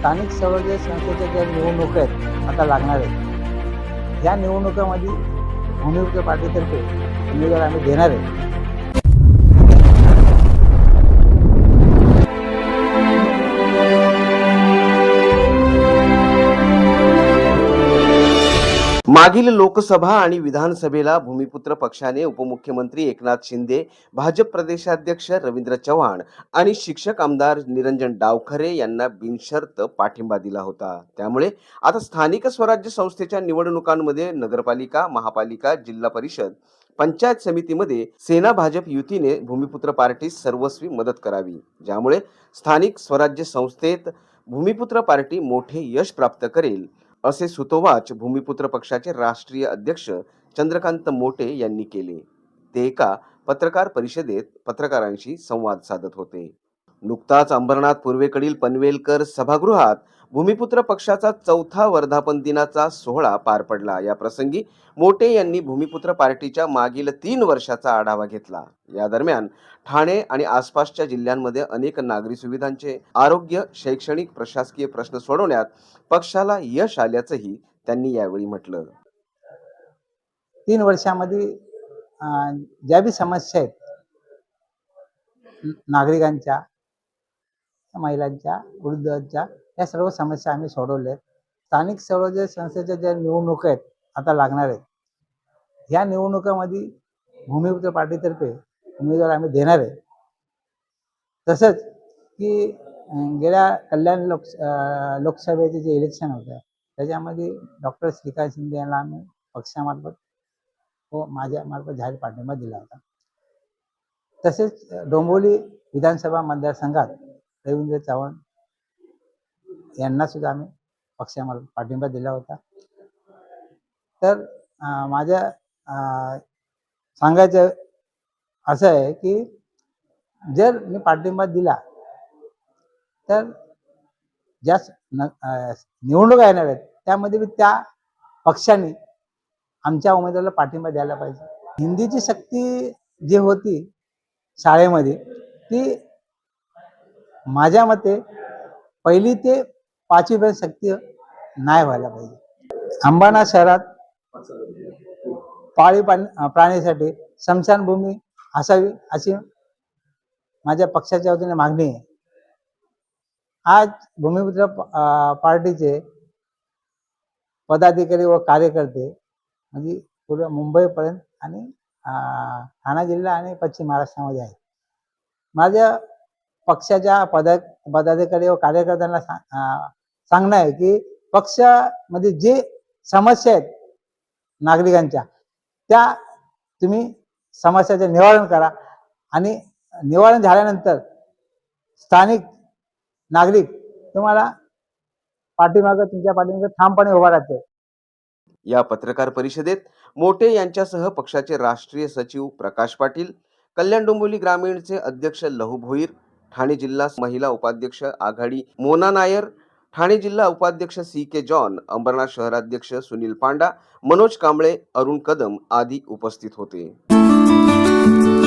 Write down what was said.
स्थानिक स्वराज्य संस्थेच्या ज्या निवडणूक आहेत आता लागणार आहेत. या निवडणुकामध्ये भूमिपुत्र पार्टीतर्फे उमेदवार आम्ही देणार आहे मागील लोकसभा आणि विधानसभेला भूमिपुत्र पक्षाने उपमुख्यमंत्री एकनाथ शिंदे भाजप प्रदेशाध्यक्ष रवींद्र चव्हाण आणि शिक्षक आमदार निरंजन डावखरे यांना बिनशर्त पाठिंबा दिला होता. त्यामुळे आता स्थानिक स्वराज्य संस्थेच्या निवडणुकांमध्ये नगरपालिका महापालिका जिल्हा परिषद पंचायत समितीमध्ये सेना भाजप युतीने भूमिपुत्र पार्टी सर्वस्वी मदत करावी. ज्यामुळे स्थानिक स्वराज्य संस्थेत भूमिपुत्र पार्टी मोठे यश प्राप्त करेल. असे सुतोवाच भूमिपुत्र पक्षाचे राष्ट्रीय अध्यक्ष चंद्रकांत मोटे यांनी केले. ते एका पत्रकार परिषदेत पत्रकारांशी संवाद साधत होते. नुकताच अंबरनाथ पूर्वेकडील पनवेलकर सभागृहात भूमिपुत्र पक्षाचा चौथा वर्धापन दिनाचा सोहळा पार पडला. या प्रसंगी मोटे यांनी भूमिपुत्र पार्टीच्या मागील तीन वर्षाचा आढावा घेतला. या दरम्यान ठाणे आणि आसपासच्या जिल्ह्यांमध्ये अनेक नागरी सुविधांचे आरोग्य शैक्षणिक प्रशासकीय प्रश्न सोडवण्यात पक्षाला यश आल्याचंही त्यांनी यावेळी म्हटलं. तीन वर्षामध्ये ज्या बी समस्या आहेत नागरिकांच्या महिलांच्या वृद्धांच्या या सर्व समस्या आम्ही सोडवल्या आहेत स्थानिक स्वराज्य संस्थेच्या ज्या निवडणुका आहेत आता लागणार आहेत. ह्या निवडणुकामध्ये भूमिपुत्र पार्टीतर्फे उमेदवार आम्ही देणार आहे. तसंच की गेल्या कल्याण लोक लोकसभेचे जे इलेक्शन होतं त्याच्यामध्ये डॉक्टर श्रीकांत शिंदे यांना आम्ही पक्षामार्फत व माझ्या मार्फत जाहीर पाठिंबा दिला होता. तसेच डोंबोली विधानसभा मतदारसंघात रवींद्र चव्हाण यांना सुद्धा आम्ही पक्षामार्फत पाठिंबा दिला होता. तर माझ्या सांगायचं असं आहे की जर मी पाठिंबा दिला तर ज्या स- निवडणुका येणार आहेत त्यामध्ये बी त्या पक्षाने आमच्या उमेदवाराला पाठिंबा द्यायला पाहिजे. हिंदीची शक्ती जी होती शाळेमध्ये ती माझ्या मते पहिली ते पाचवीपर्यंत सक्ती नाही व्हायला पाहिजे. अंबाना शहरात पाळीव प्राणीसाठी प्राण्यासाठी स्मशानभूमी असावी अशी माझ्या पक्षाच्या वतीने मागणी आहे. आज भूमिपुत्र पार्टीचे पदाधिकारी व कार्यकर्ते म्हणजे पूर्ण मुंबईपर्यंत आणि ठाणा ठाणे जिल्हा आणि पश्चिम महाराष्ट्रामध्ये आहेत. माझ्या पक्षाच्या पदा पदाधिकारी व कार्यकर्त्यांना सांगणं आहे की पक्षामध्ये जे समस्या आहेत नागरिकांच्या त्या तुम्ही समस्याचे निवारण करा आणि निवारण झाल्यानंतर स्थानिक नागरिक तुम्हाला पाठीमागं तुमच्या पाठीमागं ठामपणे उभा राहते या पत्रकार परिषदेत मोटे यांच्यासह पक्षाचे राष्ट्रीय सचिव प्रकाश पाटील कल्याण डोंबिवली ग्रामीणचे अध्यक्ष लहू भोईर ठाणे जिल्हा महिला उपाध्यक्ष आघाडी मोना नायर ठाणे जिल्हा उपाध्यक्ष सी के जॉन अंबरनाथ शहराध्यक्ष सुनील पांडा मनोज कांबळे अरुण कदम आदी उपस्थित होते.